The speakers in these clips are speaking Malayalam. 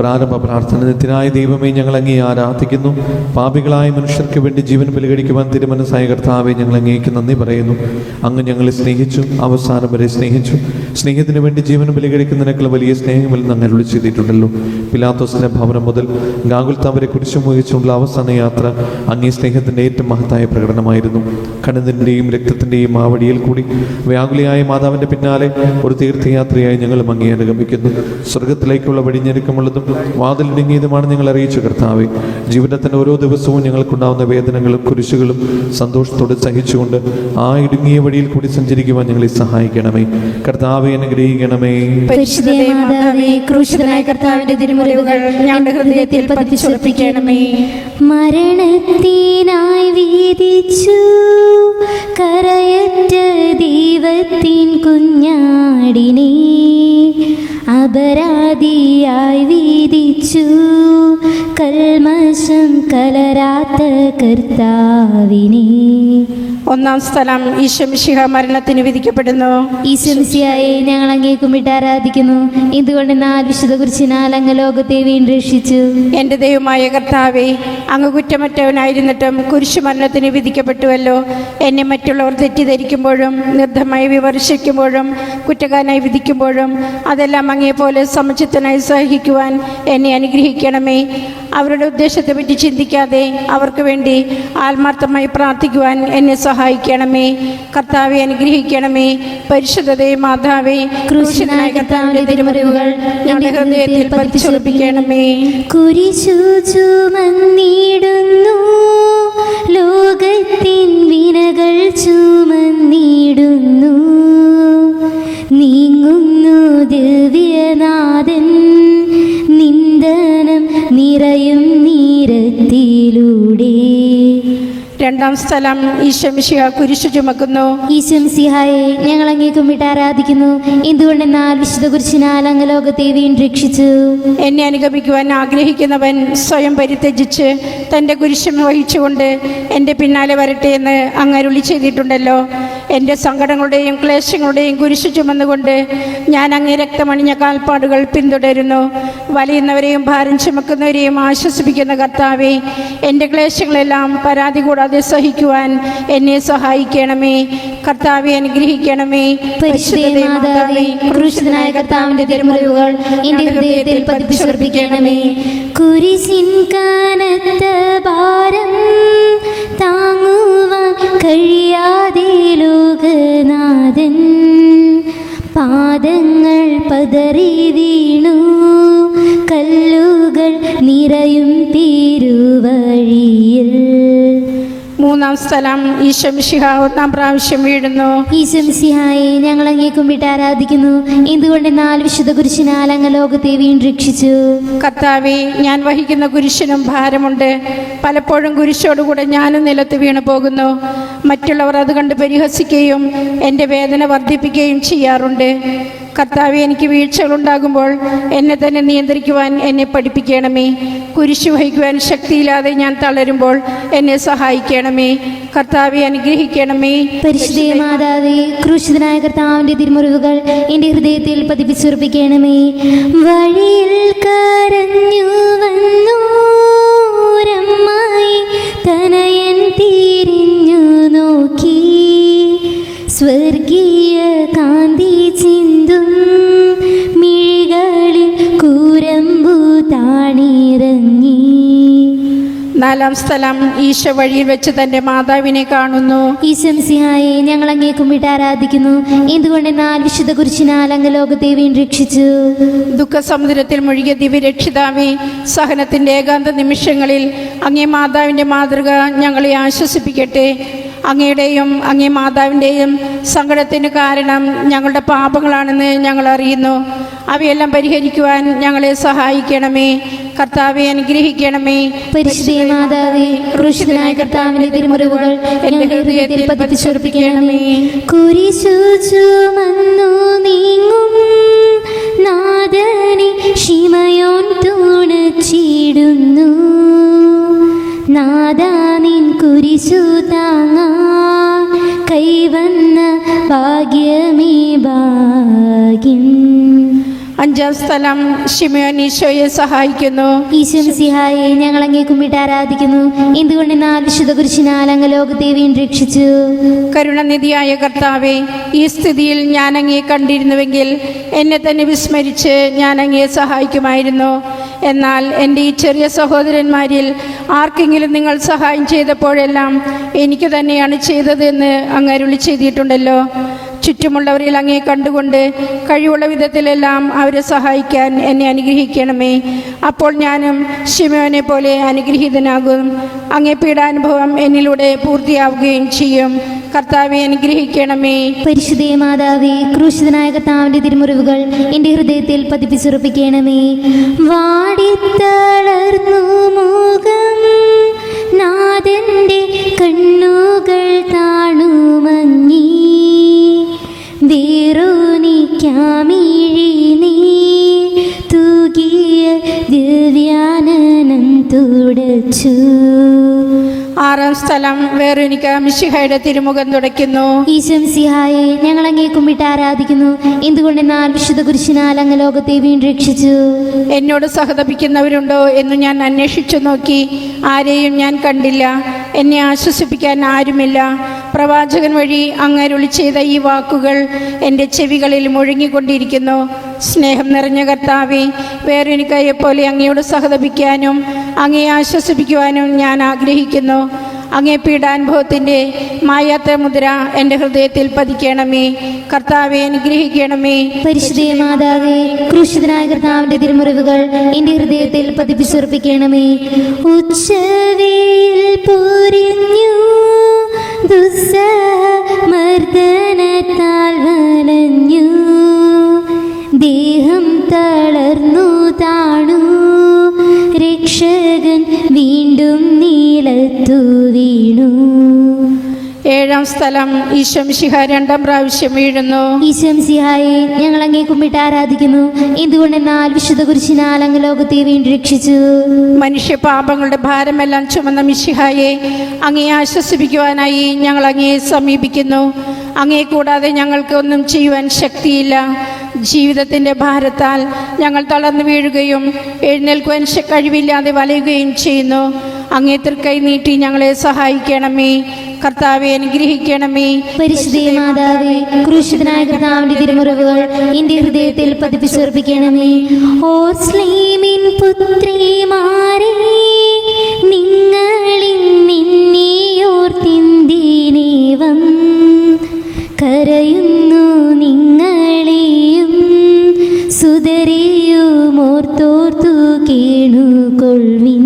പ്രാരംഭ പ്രാർത്ഥനത്തിനായ ദൈവമേ ഞങ്ങൾ അങ്ങേ ആരാധിക്കുന്നു. പാപികളായ മനുഷ്യർക്ക് വേണ്ടി ജീവൻ ബലികടിക്കുവാൻ തിരുമനസായ കർത്താവെ ഞങ്ങൾ അങ്ങേക്ക് നന്ദി പറയുന്നു. അങ്ങ് ഞങ്ങളെ സ്നേഹിച്ചു അവസാനം വരെ സ്നേഹിച്ചു. സ്നേഹത്തിന് വേണ്ടി ജീവൻ ബലികഴിക്കുന്നതിനേക്കാൾ വലിയ സ്നേഹമില്ലെന്ന് അങ്ങനെ വിളിച്ചു ചെയ്തിട്ടുണ്ടല്ലോ. പിലാത്തോസിന്റെ ഭവനം മുതൽ ഗാകുൽത്താവരെ കുരിശു മുഹിച്ചുള്ള അവസാന യാത്ര അങ്ങേ സ്നേഹത്തിന്റെ ഏറ്റവും മഹത്തായ പ്രകടനമായിരുന്നു. കണ്ണുതിന്റെയും രക്തത്തിന്റെയും ആ കൂടി വ്യാകുലിയായ മാതാവിന്റെ പിന്നാലെ ഒരു തീർത്ഥയാത്രയായി ഞങ്ങൾ അങ്ങേ അനുഗമിക്കുന്നു. സ്വർഗത്തിലേക്കുള്ള വഴിഞ്ഞെരുക്കമുള്ളതും വാതിലിടുങ്ങിയതുമാണ് ഞങ്ങൾ അറിയിച്ചു കർത്താവെ. ജീവിതത്തിന്റെ ഓരോ ദിവസവും ഞങ്ങൾക്കുണ്ടാവുന്ന വേദനകളും കുരിശുകളും സന്തോഷത്തോടെ സഹിച്ചുകൊണ്ട് ആ ഇടുങ്ങിയ വഴിയിൽ കൂടി സഞ്ചരിക്കുവാൻ ഞങ്ങളെ സഹായിക്കണമേ. കർത്താവെ അനുഗ്രഹിക്കണമേ. മാതാവേ ക്രൂശിതനായ കർത്താവിന്റെ തിരുമുറിവുകൾ ഞങ്ങളുടെ ഹൃദയത്തിൽ പതിച്ചുറപ്പിക്കണമേ മരണത്തിനായി വീതിച്ചു കരയറ്റ ദൈവത്തിൻ കുഞ്ഞാടിനെ. അപരാധിയായി വീതിച്ചു. കൽമശം കലരാത്ത കർത്താവിനെ. ഒന്നാം സ്ഥലം ഈശംശിഹ മരണത്തിന് വിധിക്കപ്പെടുന്നു. ഈശംശിയായി ഞങ്ങൾ അങ്ങേക്കും കുമ്പിട്ട് ആരാധിക്കുന്നു. എന്തുകൊണ്ട് എന്നാൽ വിശുദ്ധ കുറിച്ചിനാൽ അങ്ങ് ലോകത്തെ വീണ്ടും രക്ഷിച്ചു? എന്റെ ദൈവമായ കർത്താവെ അങ്ങ് കുറ്റമറ്റവനായിരുന്നിട്ടും കുരിശു മരണത്തിന് വിധിക്കപ്പെട്ടുവല്ലോ. എന്നെ മറ്റുള്ളവർ തെറ്റിദ്ധരിക്കുമ്പോഴും നിർദ്ധമായി വിമർശിക്കുമ്പോഴും കുറ്റക്കാരനായി വിധിക്കുമ്പോഴും അതെല്ലാം അങ്ങേപോലെ സമചിത്തനായി സഹിക്കുവാൻ എന്നെ അനുഗ്രഹിക്കണമേ. അവരുടെ ഉദ്ദേശത്തെ പറ്റി ചിന്തിക്കാതെ അവർക്ക് വേണ്ടി ആത്മാർത്ഥമായി പ്രാർത്ഥിക്കുവാൻ എന്നെ സഹായിക്കണമേ. കർത്താവെ അനുഗ്രഹിക്കണമേ. പരിശുദ്ധതയെ മാതാവേ ക്രൂശനായ ചുമന്നിടുന്നു ലോകത്തിൻ വിനകൾ ചുമന്നിടുന്നു. നീങ്ങുന്നു ദിവ്യനാഥൻ രണ്ടാം സ്ഥലം ഈശ്വംശിഹ കുരിശു ചുമക്കുന്നു ഈശംസിഹായെ ഞങ്ങൾ അങ്ങേക്കും വിട്ട് ആരാധിക്കുന്നു. എന്തുകൊണ്ടെന്നാൽ വിശുദ്ധ കുരിശിനാൽ അങ്ങ് ലോകത്തെ വീണ്ടും രക്ഷിച്ചു. എന്നെ അനുഗമിക്കുവാൻ ആഗ്രഹിക്കുന്നവൻ സ്വയം പരിത്യജിച്ച് തന്റെ കുരിശം വഹിച്ചുകൊണ്ട് എന്റെ പിന്നാലെ വരട്ടെ എന്ന് അങ്ങരുളി ചെയ്തിട്ടുണ്ടല്ലോ. എന്റെ സങ്കടങ്ങളുടെയും ക്ലേശങ്ങളുടെയും കുരിശു ചുമന്നുകൊണ്ട് ഞാൻ അങ്ങേ രക്തമണിഞ്ഞ കാൽപ്പാടുകൾ പിന്തുടരുന്നു. വലയുന്നവരെയും ഭാരം ചുമക്കുന്നവരെയും ആശ്വസിപ്പിക്കുന്ന കർത്താവെ എന്റെ ക്ലേശങ്ങളെല്ലാം പരാതി കൂടാതെ സഹിക്കുവാൻ എന്നെ സഹായിക്കണമേ. കർത്താവെ അനുഗ്രഹിക്കണമേ. ക്രൂശിതനായ കർത്താവിന്റെ തിരുമുറിവുകൾ എന്റെ ഹൃദയത്തിൽ പതിപ്പിച്ചുറപ്പിക്കണമേ. കുരിശിൻ കനത്ത ഭാരം താങ്ങുവാൻ കഴിയാതെ ലോകനാഥൻ പാദങ്ങൾ പതറി വീണു കല്ലുകൾ നിറയും തിരുവഴിയിൽ മൂന്നാം സ്ഥലം ഈശംഷിഹ ഒന്നാം പ്രാവശ്യം വീഴുന്നു. ഈശംസിഹായെ ഞങ്ങൾ അങ്ങേക്കും വിട്ട് ആരാധിക്കുന്നു. എന്തുകൊണ്ടെന്നാൽ വിശുദ്ധ കുരിശിനാൽ അങ്ങ് ലോകത്തെ വീണ്ടും രക്ഷിച്ചു? കർത്താവെ ഞാൻ വഹിക്കുന്ന കുരിശിനും ഭാരമുണ്ട്. പലപ്പോഴും കുരിശോടുകൂടെ ഞാനും നിലത്ത് വീണു പോകുന്നു. മറ്റുള്ളവർ അത് കണ്ട് പരിഹസിക്കുകയും എന്റെ വേദന വർദ്ധിപ്പിക്കുകയും ചെയ്യാറുണ്ട്. കർത്താവെ എനിക്ക് വീഴ്ചകളുണ്ടാകുമ്പോൾ എന്നെ തന്നെ നിയന്ത്രിക്കുവാൻ എന്നെ പഠിപ്പിക്കണമേ. കുരിശ് വഹിക്കുവാൻ ശക്തിയില്ലാതെ ഞാൻ തളരുമ്പോൾ എന്നെ സഹായിക്കണമേ. കർത്താവെ അനുഗ്രഹിക്കണമേ. പരിശുദ്ധ മാതാവേ ക്രൂശിതനായ കർത്താവിന്റെ തിരുമുറിവുകൾ എന്റെ ഹൃദയത്തിൽ പതിപ്പിച്ചുറപ്പിക്കണമേ. വഴിയിൽ കരഞ്ഞു വന്നു തനയൻ നാലാം സ്ഥലം ഈശ വഴിയിൽ വെച്ച് തന്റെ മാതാവിനെ കാണുന്നു. ഈശംസിഹായെ ഞങ്ങൾ അങ്ങേക്കും വിട്ട് ആരാധിക്കുന്നു. എന്തുകൊണ്ടെന്നാൽ വിശുദ്ധ കുരിശിനാൽ അങ്ങ് വീണ്ടും രക്ഷിച്ചു? ദുഃഖസമുദ്രത്തിൽ മുഴുകിയ ദിവ്യരക്ഷിതാവേ സഹനത്തിന്റെ ഏകാന്ത നിമിഷങ്ങളിൽ അങ്ങേ മാതാവിന്റെ മാതൃക ഞങ്ങളെ ആശ്വസിപ്പിക്കട്ടെ. അങ്ങയുടെയും അങ്ങേ മാതാവിന്റെയും സങ്കടത്തിന് കാരണം ഞങ്ങളുടെ പാപങ്ങളാണെന്ന് ഞങ്ങൾ അറിയുന്നു. അവയെല്ലാം പരിഹരിക്കുവാൻ ഞങ്ങളെ സഹായിക്കണമേ. കർത്താവെ അനുഗ്രഹിക്കണമേ. പരിശുദ്ധ മാതാവേ ഹൃദയത്തിൽ നീങ്ങും. നാദനെ ഷിമയോൻ തുണച്ചിടുന്നു. നാദാ നിൻ ഭാഗ്യമേ ഭാഗ്യം. അഞ്ചാം സ്ഥലം ഷിമിയോൻ ഈശോയെ സഹായിക്കുന്നു. ഈശ്വംസിഹായെ ഞങ്ങൾ അങ്ങേ കുമ്പിട്ട് ആരാധിക്കുന്നു. എന്തുകൊണ്ട് നാ വിശുദ്ധ കുരിശിനാൽ അങ്ങ് ലോകത്തെ വീണ്ടും രക്ഷിച്ചു? കരുണനിധിയായ കർത്താവെ ഈ സ്ഥിതിയിൽ ഞാൻ അങ്ങേ കണ്ടിരുന്നുവെങ്കിൽ എന്നെ തന്നെ വിസ്മരിച്ച് ഞാൻ അങ്ങേ സഹായിക്കുമായിരുന്നു. എന്നാൽ എന്റെ ഈ ചെറിയ സഹോദരന്മാരിൽ ആർക്കെങ്കിലും നിങ്ങൾ സഹായം ചെയ്തപ്പോഴെല്ലാം എനിക്ക് തന്നെയാണ് ചെയ്തതെന്ന് അങ്ങ് അരുളി ചെയ്തിട്ടുണ്ടല്ലോ. ചുറ്റുമുള്ളവരിൽ അങ്ങേ കണ്ടുകൊണ്ട് കഴിവുള്ള വിധത്തിലെല്ലാം അവരെ സഹായിക്കാൻ എന്നെ അനുഗ്രഹിക്കണമേ. അപ്പോൾ ഞാനും ശിമോനെ പോലെ അനുഗ്രഹീതനാകും. അങ്ങേ പീഡാനുഭവം എന്നിലൂടെ പൂർത്തിയാവുകയും ചെയ്യും. കർത്താവെ അനുഗ്രഹിക്കണമേ. പരിശുദ്ധേ മാതാവേ ക്രൂശിതനായ കർത്താവിന്റെ തിരുമുറിവുകൾ എന്റെ ഹൃദയത്തിൽ പതിപ്പിച്ചുറപ്പിക്കണമേ. വാടിത്തളർന്നു മുഖം നാഥന്റെ തുടച്ചു ആറാം സ്ഥലം വേറൊനിക്ക് മിശിഹയുടെ തിരുമുഖം തുടയ്ക്കുന്നു. ഈശം സിഹായെ ഞങ്ങൾ അങ്ങേ കുമ്പിട്ട് ആരാധിക്കുന്നു. എന്തുകൊണ്ടെന്നാൽ വിശുദ്ധ കുരിശിനാൽ അങ്ങ് ലോകത്തെ വീണ്ടും രക്ഷിച്ചു. എന്നോട് സഹതപിക്കുന്നവരുണ്ടോ എന്ന് ഞാൻ അന്വേഷിച്ചു നോക്കി. ആരെയും ഞാൻ കണ്ടില്ല. എന്നെ ആശ്വസിപ്പിക്കാൻ ആരുമില്ല. പ്രവാചകൻ വഴി അങ്ങരുളി ചെയ്ത ഈ വാക്കുകൾ എന്റെ ചെവികളിൽ മുഴങ്ങിക്കൊണ്ടിരിക്കുന്നു. സ്നേഹം നിറഞ്ഞ കർത്താവെ വേറെ എനിക്കയെപ്പോലെ അങ്ങയോട് സഹതപിക്കാനും അങ്ങയെ ആശ്വസിപ്പിക്കുവാനും ഞാൻ ആഗ്രഹിക്കുന്നു. അങ്ങേ പീഡാനുഭവത്തിന്റെ മായാത്ത മുദ്ര എന്റെ ഹൃദയത്തിൽ പതിക്കണമേ. കർത്താവെ അനുഗ്രഹിക്കണമേ. പരിശുദ്ധേ മാതാവേ ക്രൂശിതനായ കർത്താവിന്റെ തിരുമുറിവുകൾ എന്റെ ഹൃദയത്തിൽ പതിപ്പിച്ചുറപ്പിക്കണമേ. പൊരിഞ്ഞു ദുസ്സമർദ്ദനത്താൽ വലഞ്ഞു. ദേഹം നീലത്തു വീണു. ഏഴാം സ്ഥലം ഈശംശിഹ രണ്ടാം പ്രാവശ്യം വീഴുന്നു. ഈശംസിഹായെ ഞങ്ങൾ അങ്ങേ കുമ്പിട്ട് ആരാധിക്കുന്നു. എന്തുകൊണ്ടെന്നാൽ വിശുദ്ധ കുരിശിനാൽ അങ്ങ് ലോകത്തെ വീണ്ടും രക്ഷിച്ചു. മനുഷ്യ പാപങ്ങളുടെ ഭാരമെല്ലാം ചുമന്ന മിശിഹായെ അങ്ങേ ആശ്വസിപ്പിക്കുവാനായി ഞങ്ങൾ അങ്ങേ സമീപിക്കുന്നു. അങ്ങേ കൂടാതെ ഞങ്ങൾക്ക് ഒന്നും ചെയ്യുവാൻ ശക്തിയില്ല. ജീവിതത്തിന്റെ ഭാരത്താൽ ഞങ്ങൾ തളർന്നു വീഴുകയും എഴുന്നേൽക്കുവാൻ കഴിവില്ലാതെ വലയുകയും ചെയ്യുന്നു. അങ്ങേ കൈ നീട്ടി ഞങ്ങളെ സഹായിക്കണമേ. കർത്താവെ അനുഗ്രഹിക്കണമേ. പരിശുദ്ധേ മാതാവേ ക്രൂശിതനായ കർത്താവിന്റെ തിരുമുറിവുകൾ എന്റെ ഹൃദയത്തിൽ പതിപ്പിച്ചുറപ്പിക്കണമേ. ഓ സ്ലീമിൻ പുത്രിമാരെ നിങ്ങളിൽ നിന്നെയോർത്തിന്തിനേവം കരയുന്നു നിങ്ങളെയും സുതരെയും ഓർത്തോർത്തു കേണുകൊള്ളിൻ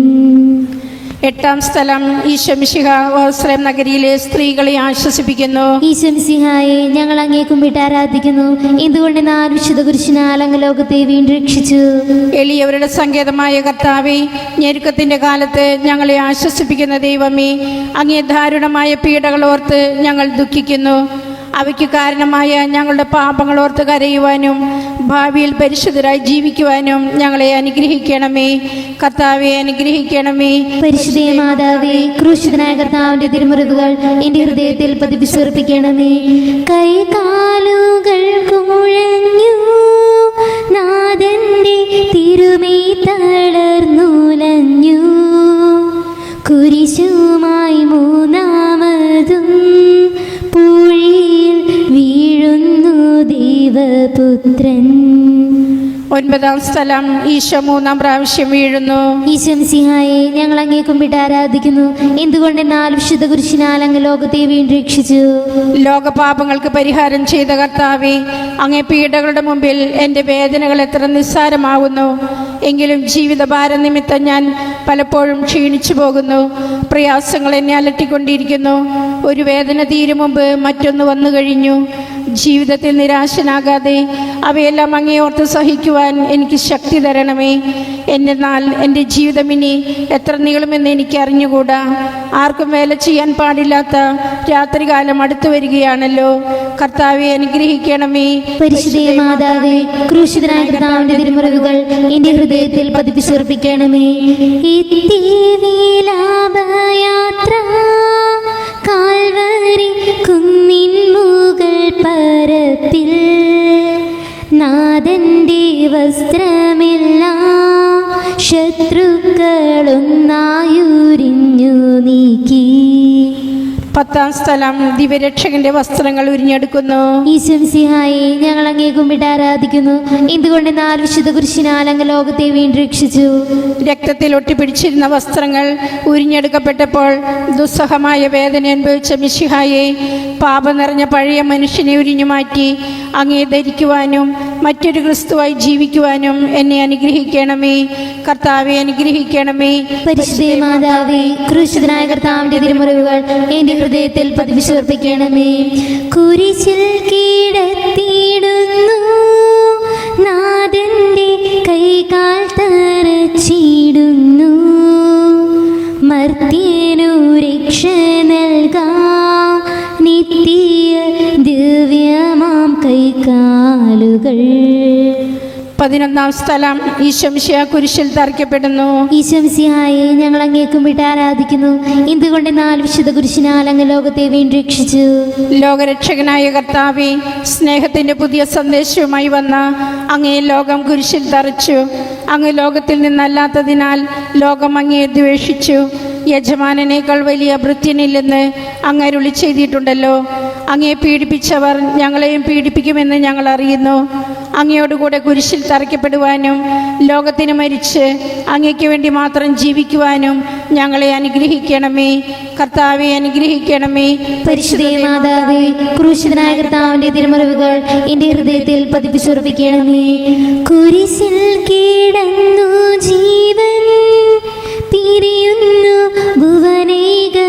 എട്ടാം സ്ഥലം ഈശംശിഹ ഓസ്ലേം നഗരിയിലെ സ്ത്രീകളെ ആശ്വസിപ്പിക്കുന്നു. ഈശംസിഹായെ ഞങ്ങൾ അങ്ങേക്കും വിട്ട് ആരാധിക്കുന്നു. എന്തുകൊണ്ട് നാല് വിശുദ്ധ കുരിശിനാൽ അങ്ങ് ലോകത്തെ വീണ്ടും രക്ഷിച്ചു? എളിയവരുടെ സങ്കേതമായ കർത്താവെ ഞെരുക്കത്തിന്റെ കാലത്ത് ഞങ്ങളെ ആശ്വസിപ്പിക്കുന്ന ദൈവമേ അങ്ങേ ദാരുണമായ പീഡകൾ ഓർത്ത് ഞങ്ങൾ ദുഃഖിക്കുന്നു. അവയ്ക്ക് കാരണമായ ഞങ്ങളുടെ പാപങ്ങൾ ഓർത്ത് കരയുവാനും ഭാവിയിൽ പരിശുദ്ധരായി ജീവിക്കുവാനും ഞങ്ങളെ അനുഗ്രഹിക്കണമേ. കർത്താവെ അനുഗ്രഹിക്കണമേ. പരിശുദ്ധേ മാതാവേ ക്രൂശിതനായ കർത്താവിന്റെ തിരുമുറിവുകൾ എന്റെ ഹൃദയത്തിൽ പതിപ്പിച്ചുറപ്പിക്കണമേ. കൈകാലുകൾ ഒൻപതാം സ്ഥലം ഈശോ മൂന്നാം പ്രാവശ്യം വീഴുന്നു. ഈശോ സിഹായി ഞങ്ങൾ അങ്ങേക്കും കുമ്പിട്ട് ആരാധിക്കുന്നു. എന്തുകൊണ്ട് നാല് വിശുദ്ധ കുരിശിനാൽ അങ്ങ് ലോകത്തെ വീണ്ടും രക്ഷിച്ചു? ലോകപാപങ്ങൾക്ക് പരിഹാരം ചെയ്ത കർത്താവെ അങ്ങേ പീഡകളുടെ മുമ്പിൽ എന്റെ വേദനകൾ എത്ര നിസ്സാരമാവുന്നു. എങ്കിലും ജീവിതഭാരം നിമിത്തം ഞാൻ പലപ്പോഴും ക്ഷീണിച്ചു പോകുന്നു. പ്രയാസങ്ങൾ എന്നെ അലട്ടിക്കൊണ്ടിരിക്കുന്നു. ഒരു വേദന തീരും മുമ്പ് മറ്റൊന്ന് വന്നു കഴിഞ്ഞു. ജീവിതത്തിൽ നിരാശനാകാതെ അവയെല്ലാം അങ്ങേയോർത്ത് സഹിക്കുവാൻ എനിക്ക് ശക്തി തരണമേ. എന്നാൽ എന്റെ ജീവിതം ഇനി എത്ര നീളുമെന്ന് എനിക്ക് അറിഞ്ഞുകൂടാ. ആർക്കും വേല ചെയ്യാൻ പാടില്ലാത്ത രാത്രികാലം അടുത്തു വരികയാണല്ലോ. കർത്താവെ അനുഗ്രഹിക്കണമേ. പരിശുദ്ധേ മാതാവേ ക്രൂശിതനായ കർത്താവിന്റെ എന്റെ ഹൃദയത്തിൽ പതിപ്പിച്ചുറപ്പിക്കണമേ. പരപ്പിൽ നാദന്റെ വസ്ത്രമെല്ലാം ശത്രുക്കളൊന്നായുരിഞ്ഞു നീക്കി. പത്താം സ്ഥലം ദിവ്യരക്ഷകന്റെ വസ്ത്രങ്ങൾ ഉരിഞ്ഞെടുക്കുന്നു. ഈശ്വംസിഹായി ഞങ്ങൾ അങ്ങേ കുമ്പിട്ട് ആരാധിക്കുന്നു. എന്തുകൊണ്ട് നാല് വിശുദ്ധ കുരിശിനാൽ അങ്ങ് ലോകത്തെ വീണ്ടും രക്ഷിച്ചു? രക്തത്തിൽ ഒട്ടിപ്പിടിച്ചിരുന്ന വസ്ത്രങ്ങൾ ഉരിഞ്ഞെടുക്കപ്പെട്ടപ്പോൾ ദുസ്സഹമായ വേദന അനുഭവിച്ച മിശിഹായെ പാപം നിറഞ്ഞ പഴയ മനുഷ്യനെ ഉരിഞ്ഞു മാറ്റി അങ്ങേ ധരിക്കുവാനും മറ്റൊരു ക്രിസ്തുവായി ജീവിക്കുവാനും എന്നെ അനുഗ്രഹിക്കണമേ. കർത്താവെ അനുഗ്രഹിക്കണമേ. പരിശുദ്ധേ മാതാവേ ക്രൂശിതനായ കർത്താവിന്റെ തിരുമുറിവുകൾ എന്റെ ഹൃദയത്തിൽ പതിവിശ്വർപ്പിക്കണമേ കുരിശിൽ കീഴത്തിയിടുന്നു നാഥന്റെ കൈകാൽ തറച്ചിടുന്നു. മർത്തിയനു രക്ഷ പതിനൊന്നാം സ്ഥലം ഈശംശിയ കുരിശിൽ തറയ്ക്കപ്പെടുന്നു. ഈശംശിയായി ഞങ്ങൾ അങ്ങേക്കും വിട്ട് ആരാധിക്കുന്നു. എന്തുകൊണ്ട് നാല് വിശുദ്ധ കുരിശിനാൽ അങ്ങ് ലോകത്തെ വീണ്ടും രക്ഷിച്ചു? ലോകരക്ഷകനായ കർത്താവെ സ്നേഹത്തിന്റെ പുതിയ സന്ദേശവുമായി വന്ന അങ്ങേ ലോകം കുരിശിൽ തറച്ചു. അങ്ങ് ലോകത്തിൽ നിന്നല്ലാത്തതിനാൽ ലോകം അങ്ങേ ദ്വേഷിച്ചു. യജമാനനേക്കാൾ വലിയ ഭൃത്യനില്ലെന്ന് അങ്ങരുളി ചെയ്തിട്ടുണ്ടല്ലോ. അങ്ങേ പീഡിപ്പിച്ചവർ ഞങ്ങളെയും പീഡിപ്പിക്കുമെന്ന് ഞങ്ങൾ അറിയുന്നു. അങ്ങയോടുകൂടെ കുരിശിൽ തറയ്ക്കപ്പെടുവാനും ലോകത്തിന് മരിച്ച് അങ്ങയ്ക്ക് വേണ്ടി മാത്രം ജീവിക്കുവാനും ഞങ്ങളെ അനുഗ്രഹിക്കണമേ. കർത്താവെ അനുഗ്രഹിക്കണമേ. പരിശുദ്ധേ മാതാവേ ക്രൂശിതനായ കർത്താവിന്റെ തിരുമുറിവുകൾ എന്റെ ഹൃദയത്തിൽ പതിപ്പിച്ചുറപ്പിക്കണമേ. കുരിശിൽ കീടന്നു ജീവൻ തിരിയുന്നു ഭുവനേകനാഥനീശു.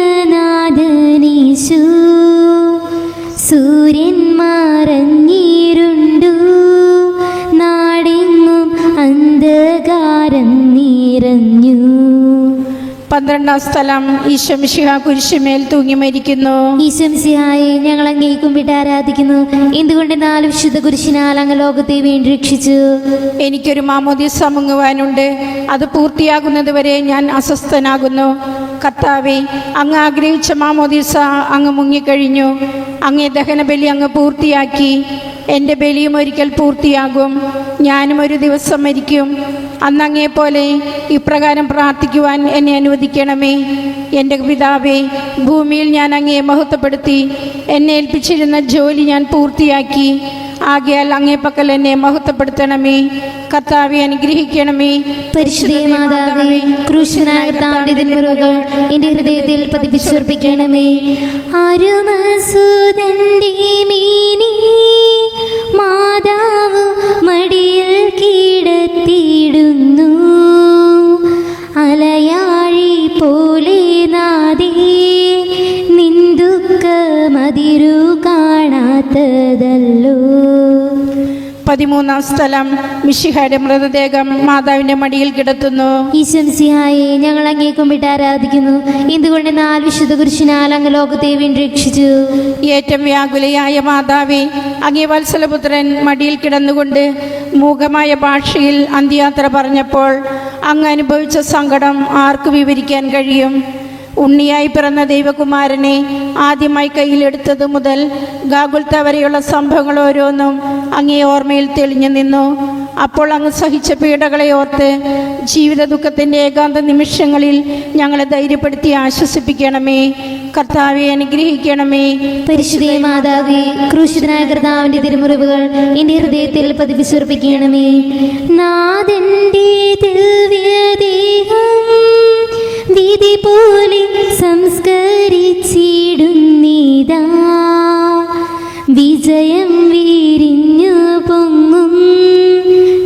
സൂര്യൻ മറഞ്ഞിരുണ്ടു നിറഞ്ഞു. പന്ത്രണ്ടാം സ്ഥലം ഈശംഷിഹ കുരിശുമേൽ തൂങ്ങി മരിക്കുന്നു. ഈശംസിഹായെ ഞങ്ങൾ അങ്ങേക്കും വിട്ട് ആരാധിക്കുന്നു. എന്തുകൊണ്ട് നാല് വിശുദ്ധ കുരിശിനാൽ അങ്ങ് ലോകത്തെ വീണ്ടും രക്ഷിച്ചു? എനിക്കൊരു മാമോദിസ മുങ്ങുവാനുണ്ട്. അത് പൂർത്തിയാകുന്നത് വരെ ഞാൻ അസ്വസ്ഥനാകുന്നു. കർത്താവെ അങ്ങ് ആഗ്രഹിച്ച മാമോദിസ അങ്ങ് മുങ്ങിക്കഴിഞ്ഞു. അങ്ങേ ദഹനബലി അങ്ങ് പൂർത്തിയാക്കി. എന്റെ ബലിയും ഒരിക്കൽ പൂർത്തിയാകും. ഞാനും ഒരു ദിവസം മരിക്കും. അന്ന് പോലെ ഇപ്രകാരം പ്രാർത്ഥിക്കുവാൻ എന്നെ അനുവദിക്കണമേ. എന്റെ പിതാവേ ഭൂമിയിൽ ഞാൻ അങ്ങയെ മഹത്വപ്പെടുത്തി എന്നെ ഏൽപ്പിച്ചിരുന്ന ജോലി ഞാൻ പൂർത്തിയാക്കി. ആകയാൽ അങ്ങേ പക്കൽ എന്നെ മഹത്വപ്പെടുത്തണമേ. കർത്താവെ അനുഗ്രഹിക്കണമേ. പരിശുദ്ധേ മാതാവേ ക്രൂശനായ എന്റെ ഹൃദയത്തിൽ പതിപ്പിച്ചുറപ്പിക്കണമേ അരുമസൂതന്റെ മീനി മാതാവ് മടിയിൽ കീടത്തിയിടുന്നു. അലയാഴി പോലെ നാദേ നിന്ദുക്കമതിരു കാണാത്തതല്ലോ. പതിമൂന്നാം സ്ഥലം. മിഷിഹയുടെ മൃതദേഹം മാതാവിന്റെ മടിയിൽ കിടത്തുന്നു. ഈശംസിഹായെ ഞങ്ങൾ അങ്ങേക്കും വിട്ട് ആരാധിക്കുന്നു. എന്തുകൊണ്ട് നാല് വിശുദ്ധ കുരിശിനാൽ അങ്ങ് ലോകത്തെ രക്ഷിച്ചു? ഏറ്റവും വ്യാകുലയായ മാതാവി അങ്ങേ വത്സലപുത്രൻ മടിയിൽ കിടന്നുകൊണ്ട് മൂകമായ ഭാഷയിൽ അന്ത്യയാത്ര പറഞ്ഞപ്പോൾ അങ്ങ് അനുഭവിച്ച സങ്കടം ആർക്ക് വിവരിക്കാൻ കഴിയും. ഉണ്ണിയായി പിറന്ന ദൈവകുമാരനെ ആദ്യമായി കയ്യിലെടുത്തത് മുതൽ ഗാഗുൽത്ത വരെയുള്ള സംഭവങ്ങൾ ഓരോന്നും അങ്ങേ ഓർമ്മയിൽ തെളിഞ്ഞു നിന്നു. അപ്പോൾ അങ്ങ് സഹിച്ച പീഡകളെ ഓർത്ത് ജീവിത ദുഃഖത്തിന്റെ ഏകാന്ത നിമിഷങ്ങളിൽ ഞങ്ങളെ ധൈര്യപ്പെടുത്തി ആശ്വസിപ്പിക്കണമേ. കർത്താവെ അനുഗ്രഹിക്കണമേ. പരിശുദ്ധേ മാതാവേ ക്രൂശിതനായ കർത്താവിന്റെ തിരുമുറിവുകൾ എന്റെ ഹൃദയത്തിൽ പതിപ്പിച്ചുറപ്പിക്കണമേ. നാദന്റെ വിധി പോലെ സംസ്കരിച്ചിടുന്നിതാ. വിജയം വിരിഞ്ഞു പൊങ്ങും.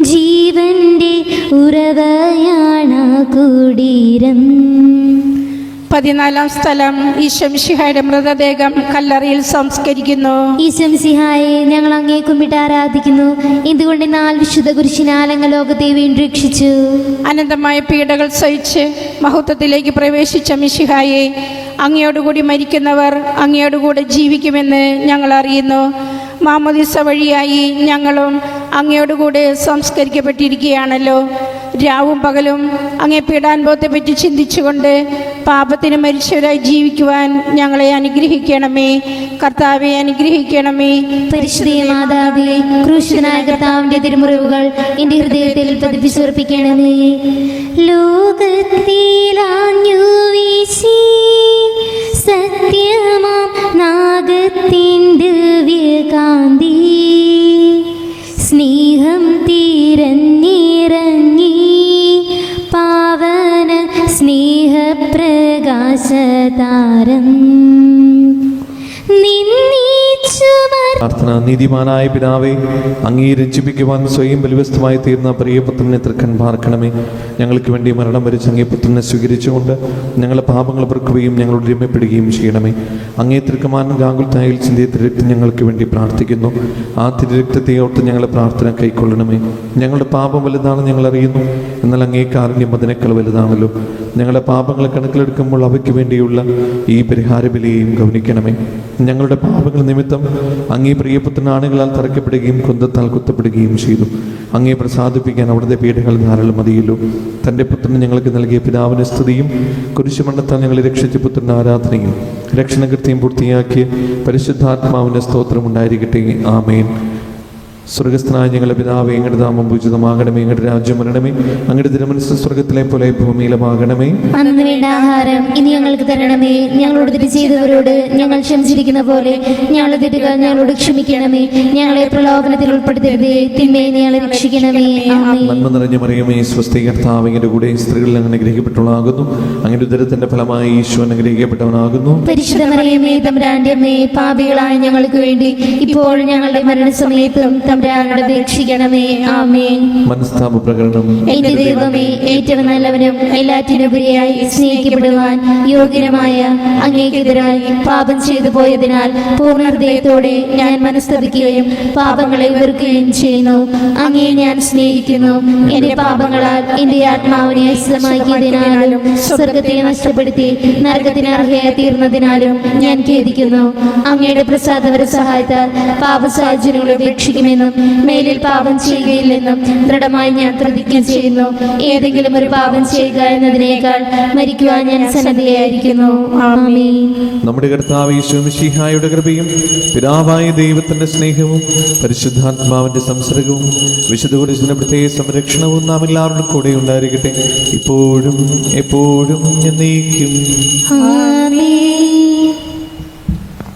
ജീവന്റെ ഉറവയാണ കുടീരം. പതിനാലാം സ്ഥലം ഈശംഷിഹായുടെ മൃതദേഹം കല്ലറയിൽ സംസ്കരിക്കുന്നു. ഈശംസിഹായെ ഞങ്ങൾ അങ്ങേ കുമ്പിട്ട് ആരാധിക്കുന്നു. എന്തുകൊണ്ട് എന്നാൽ വിശുദ്ധ കുരിശിനാലങ്ങ ലോകത്തെ വീണ്ടും രക്ഷിച്ചു? അനന്തമായ പീഡകൾ സഹിച്ച് മഹത്വത്തിലേക്ക് പ്രവേശിച്ച മിശിഹായെ അങ്ങയോടുകൂടി മരിക്കുന്നവർ അങ്ങയോടുകൂടെ ജീവിക്കുമെന്ന് ഞങ്ങൾ അറിയുന്നു. മാമോദിസ വഴിയായി ഞങ്ങളും അങ്ങയോടുകൂടെ സംസ്കരിക്കപ്പെട്ടിരിക്കുകയാണല്ലോ. രാവും പകലും അങ്ങേ പീഡാനുഭവത്തെപ്പറ്റി ചിന്തിച്ചുകൊണ്ട് പാപത്തിന് മരിച്ചവരായി ജീവിക്കുവാൻ ഞങ്ങളെ അനുഗ്രഹിക്കണമേ. കർത്താവെ അനുഗ്രഹിക്കണമേ. പരിശുദ്ധ മാതാവേ ക്രൂശനായ കർത്താവിന്റെ തിരുമുറിവുകൾ എന്റെ ഹൃദയത്തിൽ പതിപ്പിച്ചുറപ്പിക്കണമേ. ലോകത്തിലാഞ്ഞു വീശി സത്യമാം നാഗത്തിന്റെ ദിവ്യകാന്തി പ്രാർത്ഥന നീതിമാനായ പിതാവെ അങ്ങേ രഞ്ജിപ്പിക്കുവാൻ സ്വയം ബലിവസ്തുമായി തീർന്ന പ്രിയപുത്രനെ തൃക്കൻ പാർക്കണമേ. ഞങ്ങൾക്ക് വേണ്ടി മരണം വരെ അങ്ങേ പുത്രനെ സ്വീകരിച്ചുകൊണ്ട് ഞങ്ങളെ പാപങ്ങൾ പെറുക്കുകയും ഞങ്ങളോട് രമ്യപ്പെടുകയും ചെയ്യണമേ. അങ്ങേ തൃക്കമാനം ഗാംഗുൽത്തായിൽ ചിന്തിയ തിരക്തി ഞങ്ങൾക്ക് വേണ്ടി പ്രാർത്ഥിക്കുന്നു. ആ തിരക്തത്തെ ഓർത്ത് ഞങ്ങളെ പ്രാർത്ഥന കൈക്കൊള്ളണമേ. ഞങ്ങളുടെ പാപം വലുതാണ് ഞങ്ങൾ അറിയുന്നു. എന്നാൽ അങ്ങേ കാരുണ്യം അതിനേക്കാൾ വലുതാണല്ലോ. ഞങ്ങളുടെ പാപങ്ങൾ കണക്കിലെടുക്കുമ്പോൾ അവയ്ക്ക് വേണ്ടിയുള്ള ഈ പരിഹാര ബലിയെയും ഗൗനിക്കണമേ. ഞങ്ങളുടെ പാപങ്ങൾ നിമിത്തം അങ്ങേ പ്രിയപുത്രൻ ആണുകളാൽ തറയ്ക്കപ്പെടുകയും കുന്തത്താൽ കുത്തപ്പെടുകയും ചെയ്തു. അങ്ങേ പ്രസാദിപ്പിക്കാൻ അവിടുത്തെ പീഠകൾ ധാരാളം മതിയല്ലോ. തന്റെ പുത്രന് ഞങ്ങൾക്ക് നൽകിയ പിതാവിന് സ്തുതിയും കുരിശുമണ്ണത്താൽ ഞങ്ങളെ രക്ഷിച്ച പുത്രന് ആരാധനയും രക്ഷണകൃത്യം പൂർത്തിയാക്കിയ പരിശുദ്ധാത്മാവിന്റെ സ്തോത്രം ഉണ്ടായിരിക്കട്ടെ ആമേൻ. സ്വർഗസ്ഥനായ ഞങ്ങളുടെ പിതാവ് എങ്ങയുടെ നാമം പൂജിതമാകണമേ എങ്ങയുടെ രാജ്യം വരണമേ അങ്ങോട്ട് തിരുമനസ് സ്വർഗത്തിലെ പോലെ ഭൂമിയിലുമാകണമേ ആഹാരം ഇനി ഞങ്ങൾക്ക് തരണമേ. ഞങ്ങളോട് തെറ്റ് ചെയ്തവരോട് ഞങ്ങൾ ക്ഷമിച്ചിരിക്കുന്ന പോലെ ഞങ്ങളുടെ തെറ്റുകൾ ഞങ്ങളോട് ക്ഷമിക്കണമേ. ഞങ്ങളെ പ്രലോഭനത്തിൽ ഉൾപ്പെടുത്തരുതേ. തിന്മയെ ഞങ്ങളെ രക്ഷിക്കണമേ. നന്മ നിറഞ്ഞ മറിയമേ സ്വസ്തി കർത്താവ് അങ്ങയുടെ കൂടെ സ്ത്രീകളിൽ അങ്ങനെ അനുഗ്രഹിക്കപ്പെട്ടവളാകുന്നു. അങ്ങയുടെ ഉദരത്തിന്റെ ഫലമായി ഈശോ അനുഗ്രഹിക്കപ്പെട്ടവനാകുന്നു. പരിശുദ്ധ മറിയമേ തമ്പരാന്റെ അമ്മേ പാപികളായ ഞങ്ങൾക്ക് വേണ്ടി ഇപ്പോൾ ഞങ്ങളുടെ മരണസമയത്തും തമ്പുരാനോട് അപേക്ഷിക്കണമേ. ആമേ മനസ്താപ പ്രകടനം എന്റെ ദൈവമേ ഏറ്റവും നല്ലവനും എല്ലാറ്റിനുപരിയായി സ്നേഹിക്കപ്പെടുവാൻ യോഗ്യനുമായ അങ്ങേക്കെതിരായി പാപം ചെയ്തു പോയതിനാൽ പൂർണ ഹൃദയത്തോടെ ഞാൻ മനസ്തപിക്കുകയും പാപങ്ങളെ വെറുക്കുകയും ചെയ്യുന്നു. അങ്ങേ ഞാൻ സ്നേഹിക്കുന്നു. എന്റെ പാപങ്ങളാൽ എന്റെ ആത്മാവിനെ അസ്ഥമാക്കിയതിനാലും സ്വർഗത്തെ നഷ്ടപ്പെടുത്തി നരകത്തിന് അർഹയായി തീർന്നതിനാലും ഞാൻ ഖേദിക്കുന്നു. അങ്ങയുടെ പ്രസാദവര സഹായത്താൽ പാപസാഹചര്യങ്ങളെ ഉപേക്ഷിക്കുമെന്നും മേലിൽ പാപം ചെയ്യുകയില്ലെന്നും ദൃഢമായി ഞാൻ പ്രതിജ്ഞ ചെയ്യുന്നു. ഏതെങ്കിലും ഒരു പാപം ചെയ്യുക എന്നതിനേക്കാൾ മരിക്കുവാൻ ഞാൻ സന്നദ്ധയായിരിക്കുന്നു. നമ്മുടെ കർത്താവ് ഈശോ മിശിഹായുടെ കൃപയും പിതാവായ ദൈവത്തിന്റെ സ്നേഹവും പരിശുദ്ധാത്മാവിന്റെ സംസർഗവും വിശുദ്ധ കുരിശിന്റെ പ്രത്യേക സംരക്ഷണവും നാം എല്ലാവരുടെ കൂടെ ഉണ്ടായിരിക്കട്ടെ. ഇപ്പോഴും എപ്പോഴും എന്നേക്കും. ആമീൻ.